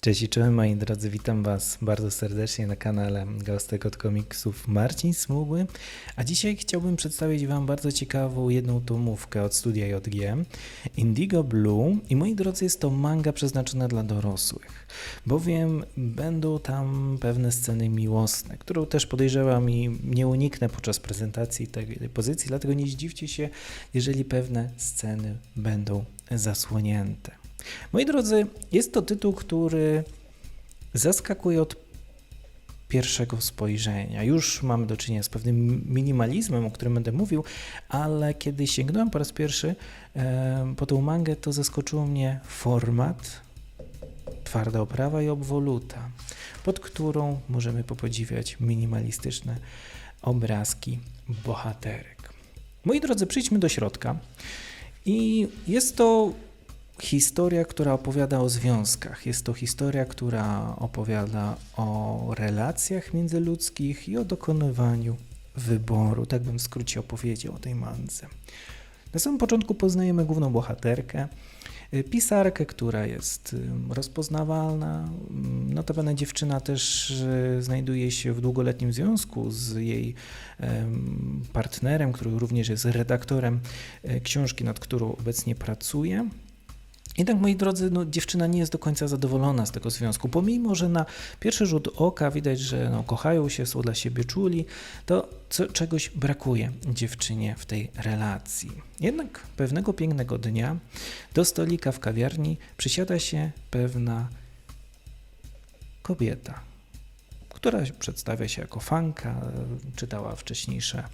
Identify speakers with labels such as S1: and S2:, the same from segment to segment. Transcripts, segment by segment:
S1: Cześć i czołem moi drodzy, witam Was bardzo serdecznie na kanale Gałstek od komiksów Marcin Smugły, a dzisiaj chciałbym przedstawić Wam bardzo ciekawą jedną tomówkę od studia JG, Indigo Blue. I moi drodzy jest to manga przeznaczona dla dorosłych, bowiem będą tam pewne sceny miłosne, którą też podejrzewam i nie uniknę podczas prezentacji tej pozycji, dlatego nie zdziwcie się, jeżeli pewne sceny będą zasłonięte. Moi drodzy, jest to tytuł, który zaskakuje od pierwszego spojrzenia. Już mamy do czynienia z pewnym minimalizmem, o którym będę mówił, ale kiedy sięgnąłem po raz pierwszy po tą mangę, to zaskoczyło mnie format, twarda oprawa i obwoluta, pod którą możemy popodziwiać minimalistyczne obrazki bohaterek. Moi drodzy, przejdźmy do środka. I jest to historia, która opowiada o związkach. Jest to historia, która opowiada o relacjach międzyludzkich i o dokonywaniu wyboru. Tak bym w skrócie opowiedział o tej mance. Na samym początku poznajemy główną bohaterkę, y, pisarkę, która jest y, rozpoznawalna. Mm, notabene dziewczyna też y, znajduje się w długoletnim związku z jej partnerem, który również jest redaktorem książki, nad którą obecnie pracuje. Jednak, moi drodzy, no, dziewczyna nie jest do końca zadowolona z tego związku. Pomimo, że na pierwszy rzut oka widać, że no, kochają się, są dla siebie czuli, to co, czegoś brakuje dziewczynie w tej relacji. Jednak pewnego pięknego dnia do stolika w kawiarni przysiada się pewna kobieta która przedstawia się jako fanka, czytała wcześniejsze,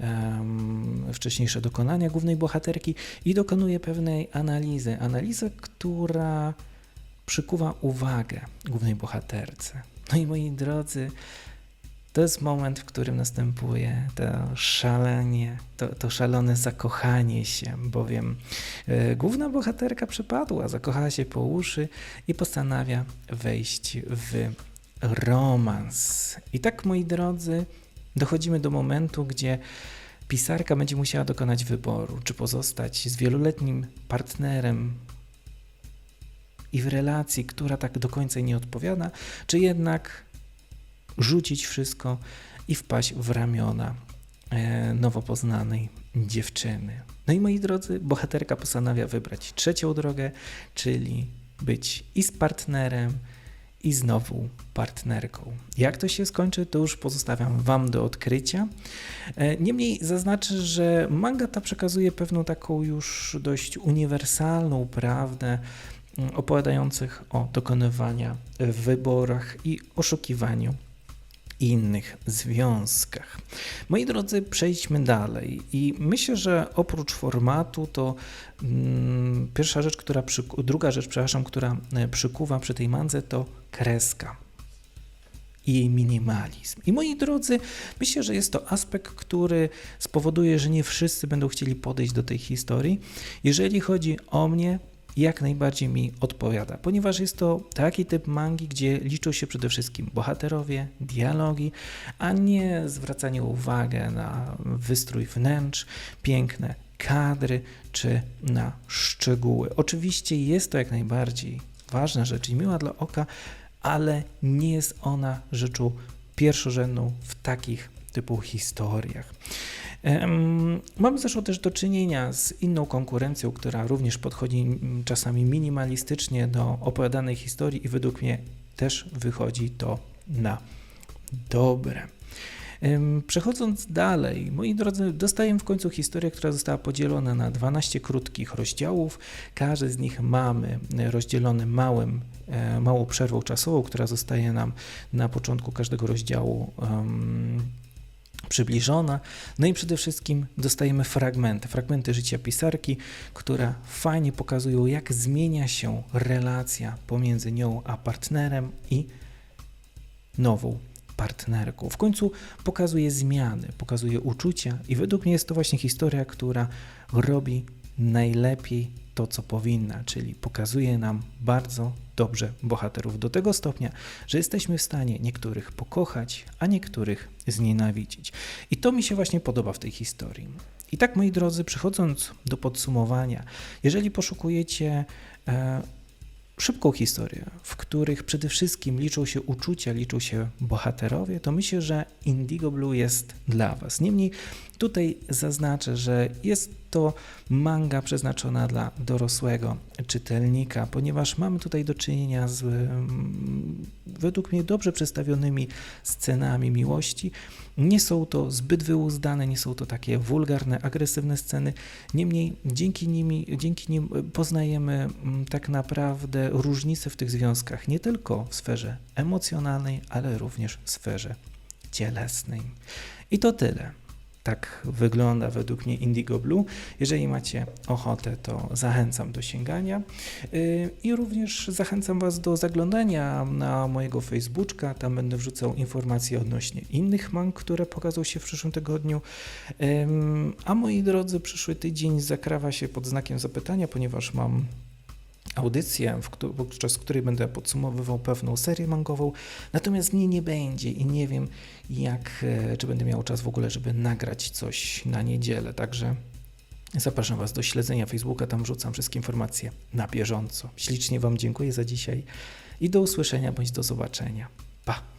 S1: um, wcześniejsze dokonania głównej bohaterki i dokonuje pewnej analizy. Analizę, która przykuwa uwagę głównej bohaterce. No i moi drodzy, to jest moment, w którym następuje to szalenie, to, to szalone zakochanie się, bowiem e, główna bohaterka przepadła, zakochała się po uszy i postanawia wejść w romans. I tak, moi drodzy, dochodzimy do momentu, gdzie pisarka będzie musiała dokonać wyboru, czy pozostać z wieloletnim partnerem i w relacji, która tak do końca nie odpowiada, czy jednak rzucić wszystko i wpaść w ramiona e, nowo poznanej dziewczyny. No i moi drodzy, bohaterka postanawia wybrać trzecią drogę, czyli być i z partnerem, i znowu partnerką. Jak to się skończy, to już pozostawiam Wam do odkrycia. E, niemniej zaznaczę, że manga ta przekazuje pewną taką już dość uniwersalną prawdę mm, opowiadających o dokonywaniach w wyborach i oszukiwaniu innych związkach. Moi drodzy, przejdźmy dalej i myślę, że oprócz formatu to mm, pierwsza rzecz, która druga rzecz, przepraszam, która e, przykuwa przy tej mandze to kreska i jej minimalizm. I moi drodzy, myślę, że jest to aspekt, który spowoduje, że nie wszyscy będą chcieli podejść do tej historii. Jeżeli chodzi o mnie, jak najbardziej mi odpowiada, ponieważ jest to taki typ mangi, gdzie liczą się przede wszystkim bohaterowie, dialogi, a nie zwracanie uwagi na wystrój wnętrz, piękne kadry czy na szczegóły. Oczywiście jest to jak najbardziej ważna rzecz i miła dla oka, ale nie jest ona rzeczą pierwszorzędną w takich typu historiach. Mamy zresztą też do czynienia z inną konkurencją, która również podchodzi czasami minimalistycznie do opowiadanej historii i według mnie też wychodzi to na dobre. Przechodząc dalej, moi drodzy, dostajemy w końcu historię, która została podzielona na 12 krótkich rozdziałów. Każdy z nich mamy rozdzielony małym, e, małą przerwą czasową, która zostaje nam na początku każdego rozdziału przybliżona. No i przede wszystkim dostajemy fragmenty, fragmenty życia pisarki, które fajnie pokazują, jak zmienia się relacja pomiędzy nią a partnerem i nową partnerką. W końcu pokazuje zmiany, pokazuje uczucia i według mnie jest to właśnie historia, która robi najlepiej to, co powinna, czyli pokazuje nam bardzo dobrze bohaterów do tego stopnia, że jesteśmy w stanie niektórych pokochać, a niektórych znienawidzić. I to mi się właśnie podoba w tej historii. I tak, moi drodzy, przechodząc do podsumowania, jeżeli poszukujecie e, szybką historię, w których przede wszystkim liczą się uczucia, liczą się bohaterowie, to myślę, że Indigo Blue jest dla Was. Niemniej tutaj zaznaczę, że jest to manga przeznaczona dla dorosłego czytelnika, ponieważ mamy tutaj do czynienia z mm, według mnie dobrze przedstawionymi scenami miłości. Nie są to zbyt wyuzdane, nie są to takie wulgarne, agresywne sceny. Niemniej dzięki, nimi, dzięki nim poznajemy mm, tak naprawdę różnice w tych związkach, nie tylko w sferze emocjonalnej, ale również w sferze cielesnej. I to tyle. Tak wygląda według mnie Indigo Blue. Jeżeli macie ochotę, to zachęcam do sięgania Yy, i również zachęcam Was do zaglądania na mojego Facebooka. Tam będę wrzucał informacje odnośnie innych mang, które pokażą się w przyszłym tygodniu. A moi drodzy, przyszły tydzień zakrawa się pod znakiem zapytania, ponieważ mam audycję, podczas której będę podsumowywał pewną serię mangową, natomiast mnie nie będzie i nie wiem, jak, e, czy będę miał czas w ogóle, żeby nagrać coś na niedzielę, także zapraszam Was do śledzenia Facebooka, tam wrzucam wszystkie informacje na bieżąco. Ślicznie Wam dziękuję za dzisiaj i do usłyszenia bądź do zobaczenia. Pa!